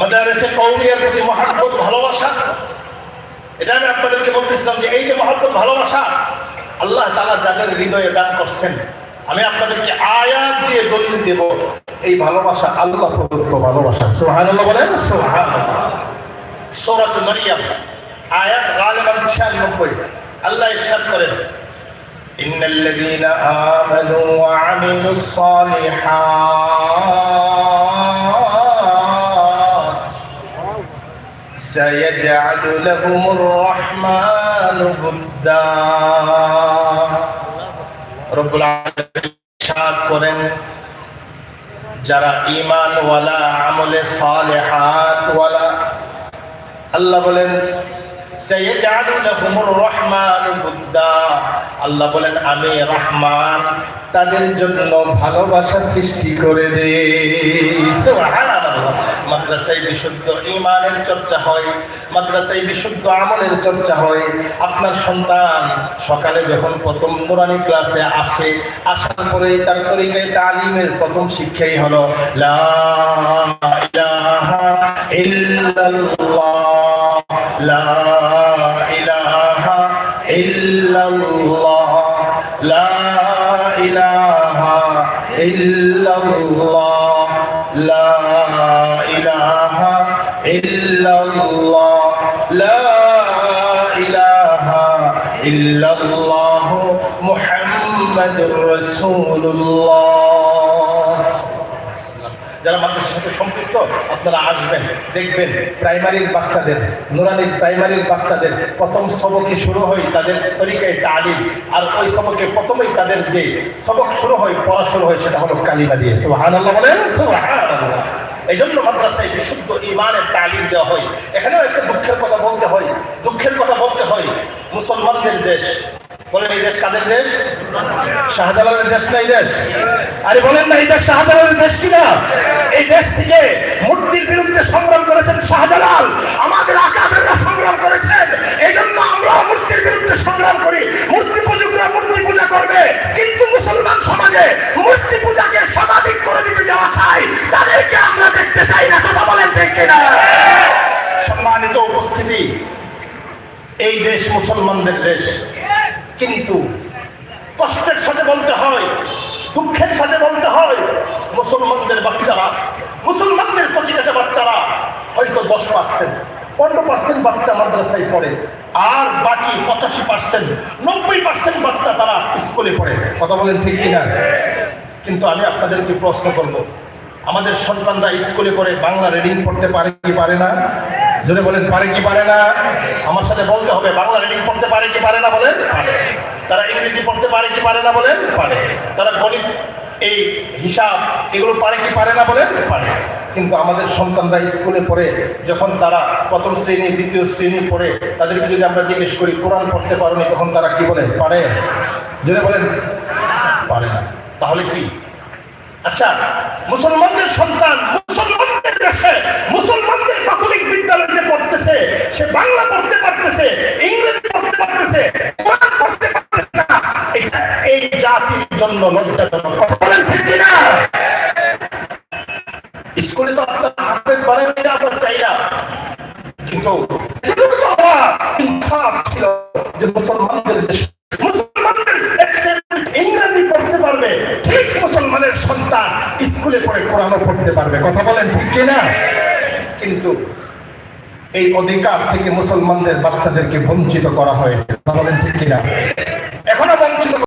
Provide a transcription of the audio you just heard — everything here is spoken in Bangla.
মাদারেসে কৌমিয়ার প্রতি মহাব্বত ভালোবাসা এটা আমি আপনাদেরকে বলতেছিলাম যে এই যে মহাব্বত ভালোবাসা আল্লাহ তালা যাদের হৃদয়ে দান করছেন আমি আপনাদেরকে আয়াত দিয়ে দলিল দেব এই ভালোবাসা আল্লাহ প্রদত্ত ভালোবাসা সোহানুল্লাহ বলেন সোহান সৌরাত মারিয়াম আয়াত গালেবান ছিয়ানব্বই আল্লাহ ইরশাদ করেন إن الذين آمنوا وعملوا الصالحات سيجعل لهم الرحمن ودا رب العالمين ইরশাদ করেন যারা ঈমান ওয়ালা আমলে সালেহাত ওয়ালা আল্লাহ বলেন সাইয়াজআলু লাহুমুর রহমানু বুদ্দা আল্লাহ বলেন আমি রহমান তাদের জন্য ভালোবাসা সৃষ্টি করে দেই সুবহানাল্লাহ মাদ্রাসায় বিশুদ্ধ ইমানের চর্চা হয়, মাদ্রাসায় বিশুদ্ধ আমলের চর্চা হয়। আপনার সন্তান সকালে যখন প্রথম নুরানি ক্লাসে আসে, আসার পরে তার তরিকায় তালিমের প্রথম শিক্ষাই হলো লা ইলাহা ইল্লাল্লাহ, লা ইলাহা ইল্লাল্লাহ। ইল্লাল্লাহ, লা ইলাহা ইল্লাল্লাহ মুহাম্মাদুর রাসূলুল্লাহ। যারা মাদ্রাসার সাথে সম্পৃক্ত, আপনারা আসবেন, দেখবেন প্রাইমারির বাচ্চাদের, নুরানির প্রাইমারির বাচ্চাদের প্রথম সবকে শুরু হয় তাদের তরিকায় তালিম, আর ওই সবকে প্রথমেই তাদের যে সবক শুরু হয়, পড়া শুরু হয়, সেটা হলো কালিমা দিয়ে। সুবহানাল্লাহ বলেন, সুবহানাল্লাহ। এই জন্য মাদ্রাসায় বিশুদ্ধ ইমানের তালিম দেওয়া হয়, এখানেও একটা দুঃখের কথা বলতে হয়। দুঃখের কথা বলতে হয়, মুসলমানদের দেশ। বলেন এই দেশ কাদের দেশ? শাহজালালের দেশ না এই দেশ? আরে বলেন না, এই দেশ শাহজালালের দেশ কিনা? এই দেশ থেকে মূর্তির বিরুদ্ধে সংগ্রাম করেছেন শাহজালাল। আমাদের আকাবেররা সংগ্রাম করেছেন। এই জন্য আমরা মূর্তির বিরুদ্ধে সংগ্রাম সম্মানিত উপস্থিতি, এই দেশ মুসলমানদের দেশ। কিন্তু কষ্টের সাথে বলতে হয়, দুঃখের সাথে বলতে হয়, মুসলমানদের বাচ্চারা, মুসলমানদের কচিকাচা বাচ্চারা হয়তো দশ পার্সেন্ট পনেরো পার্সেন্ট বাচ্চা মাদ্রাসায় পড়ে, আর বাকি পঁচাশি পার্সেন্ট নব্বই পার্সেন্ট বাচ্চা তারা স্কুলে পড়ে। কথা বলেন ঠিক কিনা? কিন্তু আমি আপনাদেরকে প্রশ্ন করব আমাদের সন্তানরা স্কুলে পড়ে বাংলা রিডিং পড়তে পারে কি পারে না? জোরে বলেন, পারে কি পারে না? আমার সাথে বলতে হবে, বাংলা রিডিং পড়তে পারে কি পারে না বলেন? তারা ইংরেজি পড়তে পারে কি পারে না বলেন? পারে। তারা গণিত, এই হিসাব, এগুলো পারে কি পারে না বলেন? পারে। কিন্তু আমাদের সন্তানরা স্কুলে পড়ে, যখন তারা প্রথম শ্রেণি, দ্বিতীয় শ্রেণি পড়ে, তাদেরকে যদি আমরা জিজ্ঞেস করি, কোরআন পড়তে পারোনি তখন তারা কি বলে পারে। জোরে বলেন, পারে না। তাহলে কি? আচ্ছা মুসলমানদের সন্তান মুসলমানদের দেশে, মুসলমানদের প্রাথমিক বিদ্যালয়ে পড়তেছে, সে বাংলা পড়তে পারতেছে, ইংরেজি পড়তে পারতেছে পড়তে পারতেছে না, এটা এই জাতির জন্য লজ্জাজনক? স্কুলে তো আপনার না কিন্তু ইনসাফ ছিল যে মুসলমানদের দেশ সন্তান স্কুলে পড়ে কোরআনও পড়তে পারবে। কথা বলেন ঠিক না কিন্তু এই অধিকার থেকে মুসলমানদের বাচ্চাদেরকে বঞ্চিত করা হয়েছে। কথা বলেন ঠিক কিনা?